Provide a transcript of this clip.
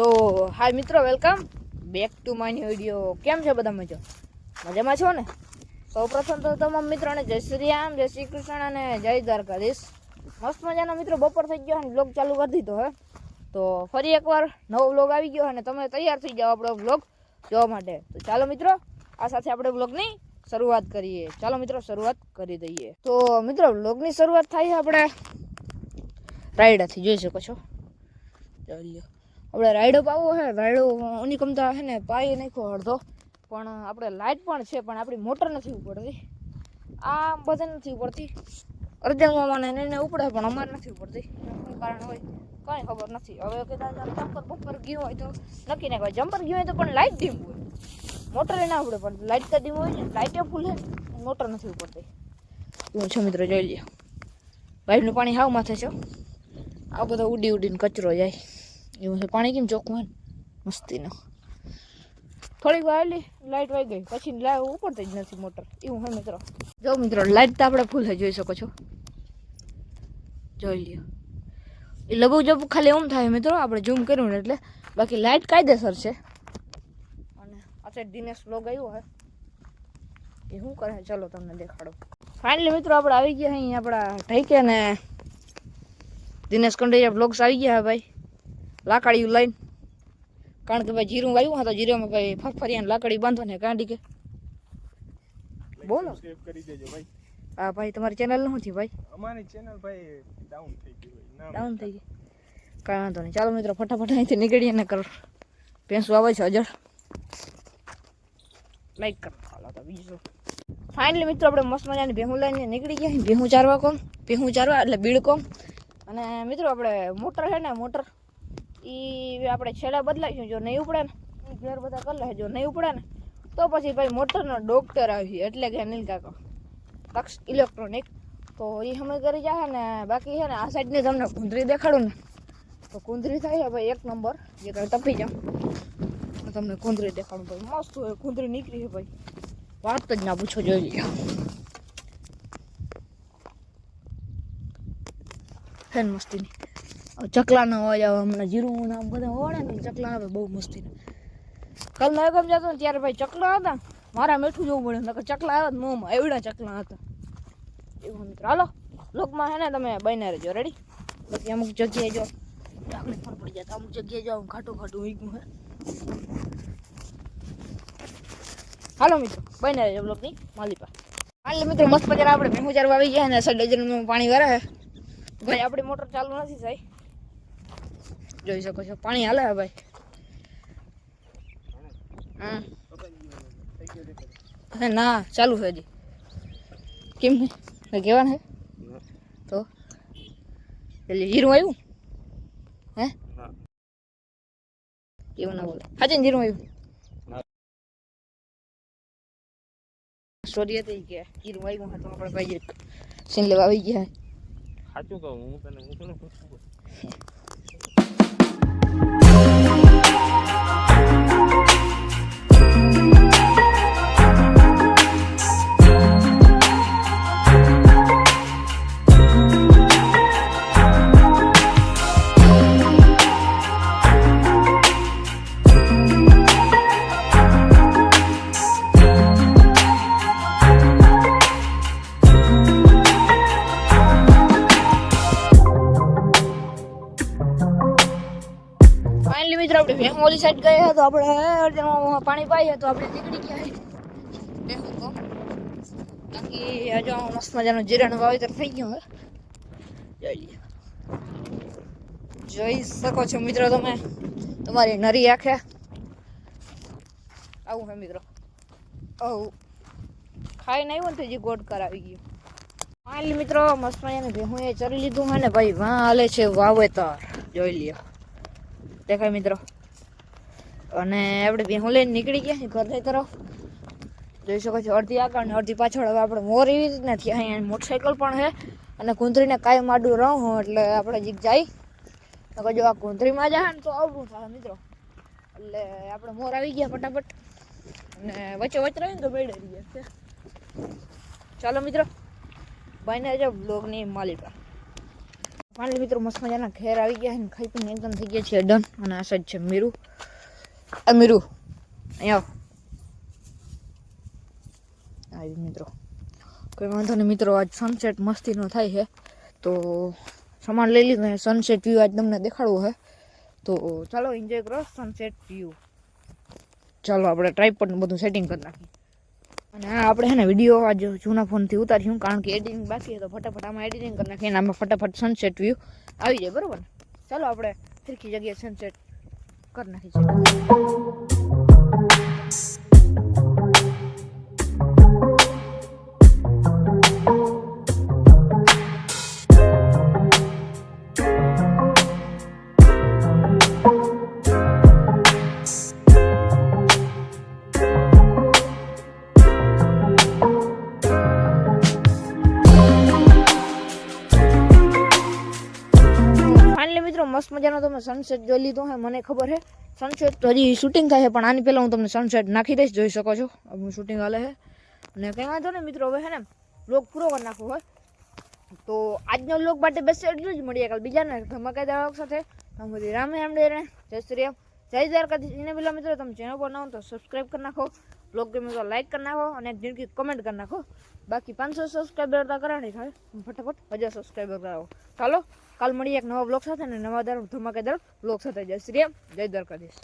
સો hi મિત્રો welcome back to my video કેમ છે બધા મજા? મજામાં છો ને? સૌ પ્રથમ તો તમામ મિત્રોને જય શ્રી રામ, જય શ્રી કૃષ્ણ અને જય દ્વારકાધીશ. મસ્ત મજાનો મિત્રો, બપોર થઈ ગયો અને બ્લોગ ચાલુ કરી દીધો હે. તો ફરી એકવાર નવો બ્લોગ આવી ગયો અને તમે તૈયાર થઈ જાઓ આપણો બ્લોગ જોવા માટે. તો ચાલો મિત્રો, આ સાથે આપણે બ્લોગની શરૂઆત કરીએ. ચાલો મિત્રો, શરૂઆત કરી દઈએ. તો મિત્રો બ્લોગની શરૂઆત થાય આપણે. રાયડાથી જોઈ શકો છો? ચાલ્યો. આપણે રાયડો પાવો છે રાયડો ઉની કમતા છે ને પાઈ નાખ્યો અડધો. પણ આપણે લાઇટ પણ છે, પણ આપણી મોટર નથી ઉપડતી. આ બધે નથી ઉપડતી. અર્જન મામાને એને ઉપડે, પણ અમારે નથી ઉપડતી. શું કારણ હોય, કાંઈ ખબર નથી. હવે કદાચ જમ્પર બમ્પર ગયું હોય તો નક્કી ના કહેવાય જમ્પર ગયું હોય તો પણ લાઇટ ડીમ હોય. મોટર ના ઉપડે, પણ લાઇટ તો ડીમ હોય ને લાઇટે ફૂલ છે મોટર નથી ઉપડતી. એવું છે મિત્રો, જોઈ લઈએ પાઇપનું પાણી હાવ માથે છે આ બધો ઉડી ઉડીને કચરો જાય. એવું છે. પાણી કેમ ચોખ્ખું હોય મસ્તીનો. થોડીક વાર આવેલી લાઇટ વાઈ ગઈ. પછી લાઈટ ઉપડતી જ નથી મોટર. એવું હોય મિત્રો. જો મિત્રો લાઇટ તો આપણે ફૂલ જોઈ શકો છો. જોઈ લ્યો. એ લબુ જબુ ખાલી એમ થાય મિત્રો, આપણે ઝૂમ કર્યું ને એટલે. બાકી લાઇટ કાયદેસર છે. અને અત્યારે દિનેશ લોગ આવ્યો હે. એ શું કરે? ચલો તમને દેખાડો. ફાઇનલી મિત્રો, આપણે આવી ગયા અહીં આપણા ઢૈકે ને દિનેશ કંડૈયા બ્લોગ્સ આવી ગયા ભાઈ. લાકડીયું લઈને. કારણ કે ભાઈ જીરું વાવ્યું હા તો જીરામાં ભાઈ ફરફરિયાને લાકડી બાંધો ને કાંડી કે. બોલો. કરી દેજો ભાઈ. હા ભાઈ તમારી ચેનલ શું થયું ભાઈ? અમારી ચેનલ ભાઈ ડાઉન થઈ ગઈ ભાઈ ડાઉન થઈ ગઈ. કાંઈ વાંધો નહીં. ચાલો મિત્રો ફટાફટ અહીંથી નીકળીએ ને કર ભેંસું આવે છે અજળ. લાઈક કરો. હાલો તો બીજું. ફાઇનલી મિત્રો આપણે મસ્ત મજાની ભેહું લઈને નીકળી ગયા ભેહું ચારવા કોમ ભેહું ચારવા એટલે બીડ કોમ અને મિત્રો આપણે મોટર છે ને મોટર એ આપણે છેલ્લે બદલાઈશું જો નહીં ઉપડે ને ઘેર બધા કરી લે, જો નહીં ઉપડે ને, તો પછી ભાઈ મોટરનો ડોક્ટર આવી એટલે કે અનિલ કાકો. તક્ષ ઇલેક્ટ્રોનિક તો એ સમય કરી જાય ને, બાકી છે ને, આ સાઈડની તમને કુંદરી દેખાડું ને. તો કુંદરી થાય છે ભાઈ એક નંબર. જે તમે તપી જાઉં. તમને કુંદરી દેખાડું ભાઈ. મસ્ત હોય, કુંદરી નીકળી છે ભાઈ. વાત જ ના પૂછો, જોઈ લ્યો. ફેન મસ્તીની. ચકલાનો અવાજ આવે હમણાં જીરું ને આમ બધા ઓળે ને ચકલા આવે બહુ મસ્તી કાલ નગમ જતો ને ત્યારે ભાઈ ચકલા હતા, મારા મીઠું જોવું પડે નકર ચકલા આવ્યા જ મોંમાં એવડા ચકલા હતા. એવું મિત્રો હાલો, લોકમાં હે ને તમે બન્યા રહેજો રેડી બાકી અમુક જગ્યાએ જો, આપણે પણ પડી જાય તો અમુક જગ્યાએ જો, આમ ખાટું ખાટું વીકું હે. હાલો મિત્રો, બન્યા રહેજો બ્લોકની માલિપા. હાલ મિત્રો, મસ્ત મજાના આપણે ભેગું ચારવા આવી ગયા ને સડ ડઝનમાં પાણી વરે હે. ભાઈ, આપણી મોટર ચાલુ નથી થઈ. જોઈ શકો છો. પાણી હાલે હે. ભાઈ ના, ચાલુ છે હજી. કેમ હે કઈ કહેવાનું તો એટલે જીરું આવ્યું? હે. એવું ના બોલે. ને જીરું આવ્યું. સ્ટોરી હતી કે જીરું આવ્યું હતું, આપણે ભાઈ સીન લેવા આવી ગયા. સાચું કહું, હું તને હું તને પૂછું. આપણે ઓલી સાઈડ ગયા તો આપણે પાણી પાઈએ તો આપણે નીકળી ગયા બાકી હજુ મસ્ત મજાનું જીરાનું વાવેતર થઈ ગયું જોઈ જોઈ શકો છો મિત્રો તમે. તમારી નરી આંખે. આવું હે મિત્રો. આવું. ખાઈને આવ્યો ને જે ગોડ કરાવી ગયું. ફાઇનલી મિત્રો, મસ્ત મજાનું ભેહું એ ચરી લીધું હે ને ભાઈ વાં હાલે છે વાવેતર. જોઈ લ્યો. દેખાય મિત્રો. અને આપણે ભેહું લઈને નીકળી ગયા ઘરની તરફ. જોઈ શકો છો, અડધી આગળ ને અડધી પાછળ હવે આપણે મોર એવી રીતના થયા અહીંયા. મોટરસાઇકલ પણ છે. અને કુંતરીને કાંઈ માડું રહું હું એટલે આપણે જીક જાય. જો આ કુંતરીમાં જાય ને તો આવું થાય મિત્રો. એટલે આપણે મોર આવી ગયા ફટાફટ. અને વચ્ચે વચ્ચે રહીને તો બેડે રહી ગયા ચાલો મિત્રો ભાઈને જો બ્લોગની માલિકા. ફાઇનલી મિત્રો, મસ્ત મજાના ઘેર આવી ગયા ખાઈ પીને એકદમ થઈ ગયા છે ડન. અને આ સાઈડ છે મીરુ. આ મીરુ અહીંયા આવ. આવી મિત્રો. કોઈ વાંધો નહીં મિત્રો આજ સનસેટ મસ્તીનો થાય છે તો સામાન લઈ લીધું સનસેટ વ્યૂ આજ તમને દેખાડવું છે તો ચાલો એન્જોય કરો સનસેટ વ્યૂ ચાલો આપણે ટ્રાયપોડ બધું સેટિંગ કરી નાખીએ. અને આ આપણે છે ને વીડિયો આજ જૂના ફોનથી ઉતાર્યું કારણ કે એડિટિંગ બાકી છે તો ફટાફટ આમાં એડિટિંગ કરી નાખીએ અને આમાં ફટાફટ સનસેટ વ્યૂ આવી જાય બરોબર ને? ચાલો આપણે ફિરકી જગ્યાએ સનસેટ કરી નાખીએ મિત્રો, મસ્ત મજાનો તમે સનસેટ જોઈ લીધો હે, મને ખબર છે સનસેટ તો હજી શૂટિંગ થાય છે, પણ આની પહેલાં હું તમને સનસેટ નાખી દઈશ, જોઈ શકો છો. આપણું શૂટિંગ હાલે છે અને કંઈ વાંધો નહીં મિત્રો, હવે છે ને લોક પૂરો કરી નાખવો હોય તો આજનો લોક માટે બસ એટલું જ. મળીએ કાલ બીજાને ધમાકેદાર લોક સાથે. તમારી રામ રામ ડેરે જય શ્રી રામ. જય દ્વારકાધીશ એને પેલા મિત્રો, તમે ચેનલ પર ના હો તો સબસ્ક્રાઈબ કરી નાખો. બ્લોગ ગમે તો લાઈક કરી નાખો અને એક જિંદગી કમેન્ટ કરી નાખો. બાકી પાંચસો સબસ્ક્રાઈબર તો કરાણી થાય ફટાફટ હજાર સબસ્ક્રાઈબર કરાવો. ચાલો. કાલ મળીએ એક નવા બ્લોગ સાથે અને નવા દર ધમાકેદાર બ્લોગ સાથે. જય શ્રી જય દ્વારકાધીશ.